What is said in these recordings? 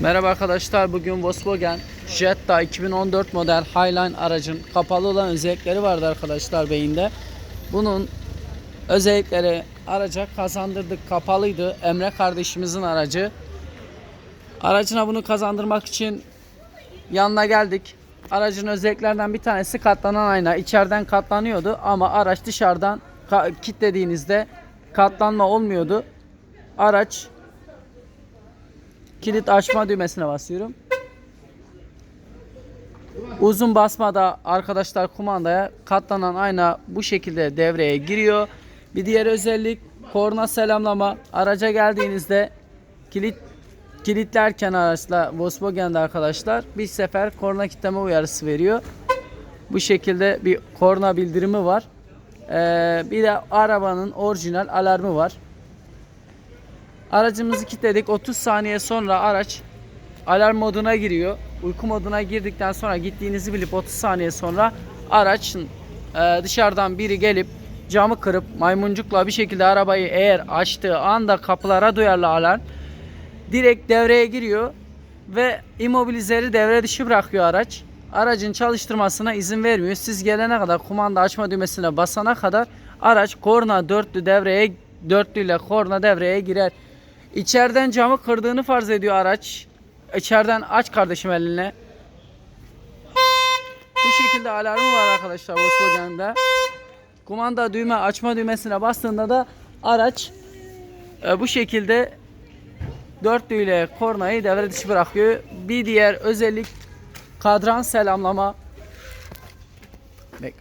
Merhaba arkadaşlar. Bugün Volkswagen Jetta 2014 model Highline aracın kapalı olan özellikleri vardı arkadaşlar beyinde. Bunun özellikleri araca kazandırdık. Kapalıydı. Emre kardeşimizin aracı. Aracına bunu kazandırmak için yanına geldik. Aracın özelliklerinden bir tanesi katlanan ayna. İçeriden katlanıyordu ama araç dışarıdan kilitlediğinizde katlanma olmuyordu. Araç kilit açma düğmesine basıyorum. Uzun basmada arkadaşlar kumandaya katlanan ayna bu şekilde devreye giriyor. Bir diğer özellik korna selamlama. Araca geldiğinizde kilit kilitlerken araçla Volkswagen'de arkadaşlar bir sefer korna kitleme uyarısı veriyor. Bu şekilde bir korna bildirimi var. Ee, bir de arabanın orijinal alarmı var. Aracımızı kilitledik. 30 saniye sonra araç alarm moduna giriyor. Uyku moduna girdikten sonra gittiğinizi bilip 30 saniye sonra araçın e, dışarıdan biri gelip camı kırıp maymuncukla bir şekilde arabayı eğer açtığı anda kapılara duyarlı alarm direkt devreye giriyor ve immobilizeri devre dışı bırakıyor araç. Aracın çalıştırmasına izin vermiyor. Siz gelene kadar kumanda açma düğmesine basana kadar araç korna dörtlü devreye dörtlüyle korna devreye girer. İçeriden camı kırdığını farz ediyor araç. İçeriden aç kardeşim eline. Bu şekilde alarmı var arkadaşlar Volkswagen'de. Kumanda düğme açma düğmesine bastığında da araç e, bu şekilde dörtlüyle kornayı devre dışı bırakıyor. Bir diğer özellik kadran selamlama. Bek.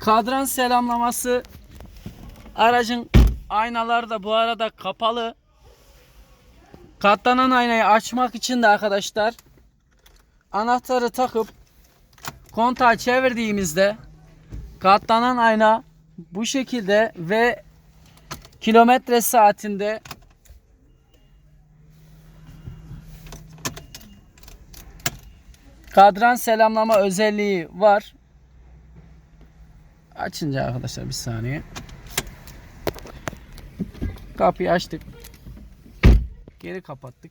Kadran selamlaması aracın aynaları da bu arada kapalı. Katlanan aynayı açmak için de arkadaşlar anahtarı takıp kontağı çevirdiğimizde katlanan ayna bu şekilde ve kilometre saatinde kadran selamlama özelliği var. Açınca arkadaşlar bir saniye. Kapıyı açtık. Geri kapattık.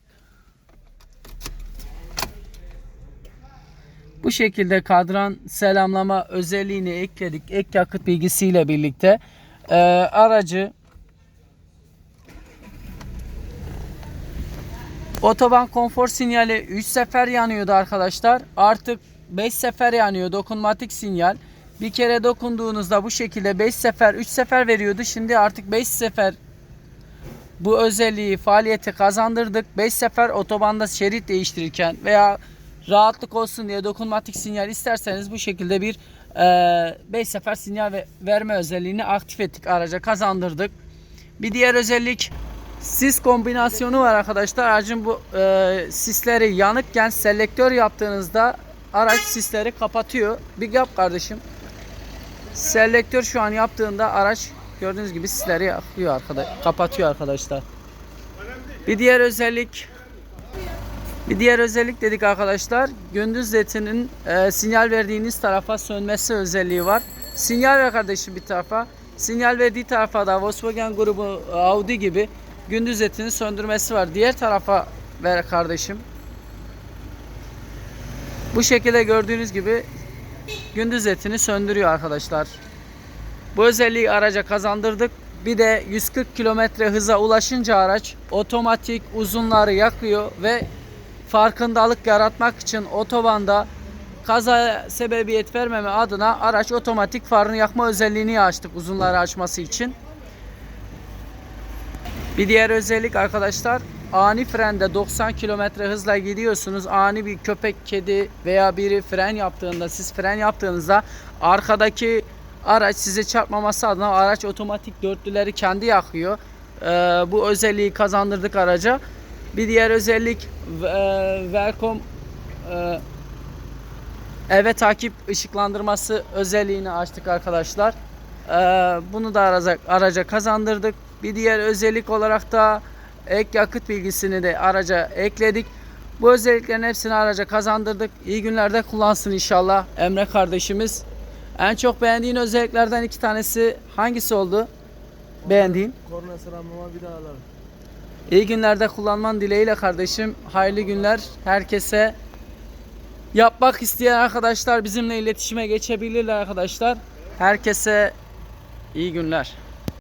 Bu şekilde kadran selamlama özelliğini ekledik. Ek yakıt bilgisiyle birlikte Ee, aracı Otoban konfor sinyali 3 sefer yanıyordu arkadaşlar. Artık 5 sefer yanıyor dokunmatik sinyal. Bir kere dokunduğunuzda bu şekilde 5 sefer 3 sefer veriyordu. Şimdi artık 5 sefer bu özelliği faaliyete kazandırdık. 5 sefer otobanda şerit değiştirirken veya rahatlık olsun diye dokunmatik sinyal isterseniz bu şekilde bir 5 sefer sinyal ve- verme özelliğini aktif ettik araca kazandırdık. Bir diğer özellik sis kombinasyonu var arkadaşlar. Aracın bu e, sisleri yanıkken selektör yaptığınızda araç sisleri kapatıyor. Big up kardeşim. Selektör şu an yaptığında araç gördüğünüz gibi sisleri yakıyor arkadaş, kapatıyor arkadaşlar. Bir diğer özellik bir diğer özellik dedik arkadaşlar. Gündüz ledinin e, sinyal verdiğiniz tarafa sönmesi özelliği var. Sinyal ver kardeşim bir tarafa. Sinyal verdiği tarafa da Volkswagen grubu Audi gibi gündüz ledinin söndürmesi var. Diğer tarafa ver kardeşim. Bu şekilde gördüğünüz gibi gündüz etini söndürüyor arkadaşlar. Bu özelliği araca kazandırdık. Bir de 140 kilometre hıza ulaşınca araç otomatik uzunları yakıyor ve farkındalık yaratmak için otobanda kaza sebebiyet vermeme adına araç otomatik farını yakma özelliğini açtık uzunları açması için. Bir diğer özellik arkadaşlar ani frende 90 kilometre hızla gidiyorsunuz. Ani bir köpek, kedi veya biri fren yaptığında siz fren yaptığınızda arkadaki araç size çarpmaması adına araç otomatik dörtlüleri kendi yakıyor. Ee, bu özelliği kazandırdık araca. Bir diğer özellik e, welcome e, eve takip ışıklandırması özelliğini açtık arkadaşlar. Ee, bunu da araca, araca kazandırdık. Bir diğer özellik olarak da ek yakıt bilgisini de araca ekledik. Bu özelliklerin hepsini araca kazandırdık. İyi günlerde kullansın inşallah Emre kardeşimiz. En çok beğendiğin özelliklerden iki tanesi hangisi oldu? Beğendiğin? Korna sıramlama bir daha alalım. İyi günlerde kullanman dileğiyle kardeşim. Hayırlı günler. Herkese yapmak isteyen arkadaşlar bizimle iletişime geçebilirler arkadaşlar. Herkese iyi günler.